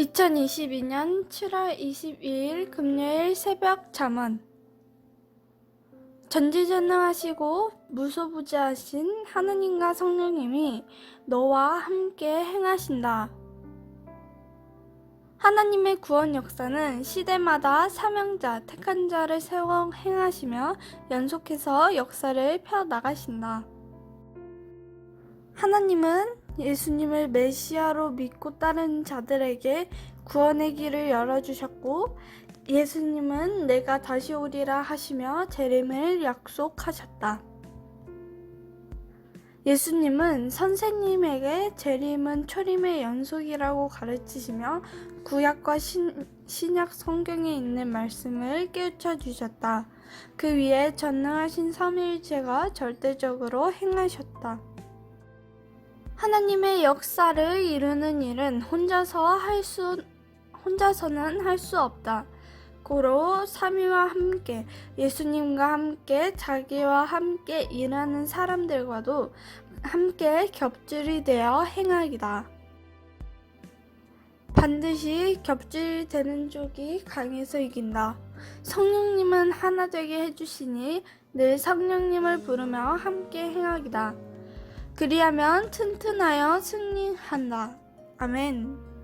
2022년 7월 22일 금요일 새벽 잠언 전지전능하시고 무소부지하신 하느님과 성령님이 너와 함께 행하신다. 하나님의 구원 역사는 시대마다 사명자, 택한 자를 세워 행하시며 연속해서 역사를 펴 나가신다. 하나님은 예수님을 메시아로 믿고 따르는 자들에게 구원의 길을 열어주셨고, 예수님은 내가 다시 오리라 하시며 재림을 약속하셨다. 예수님은 선생님에게 재림은 초림의 연속이라고 가르치시며 구약과 신, 신약 성경에 있는 말씀을 깨우쳐 주셨다. 그 위에 전능하신 삼위일체가 절대적으로 행하셨다. 하나님의 역사를 이루는 일은 혼자서 할 수, 혼자서는 할 수 없다. 고로 삼위와 함께 예수님과 함께 자기와 함께 일하는 사람들과도 함께 겹줄이 되어 행하기다. 반드시 겹줄이 되는 쪽이 강해서 이긴다. 성령님은 하나 되게 해주시니 늘 성령님을 부르며 함께 행하기다. 그리하면 튼튼하여 승리한다. 아멘.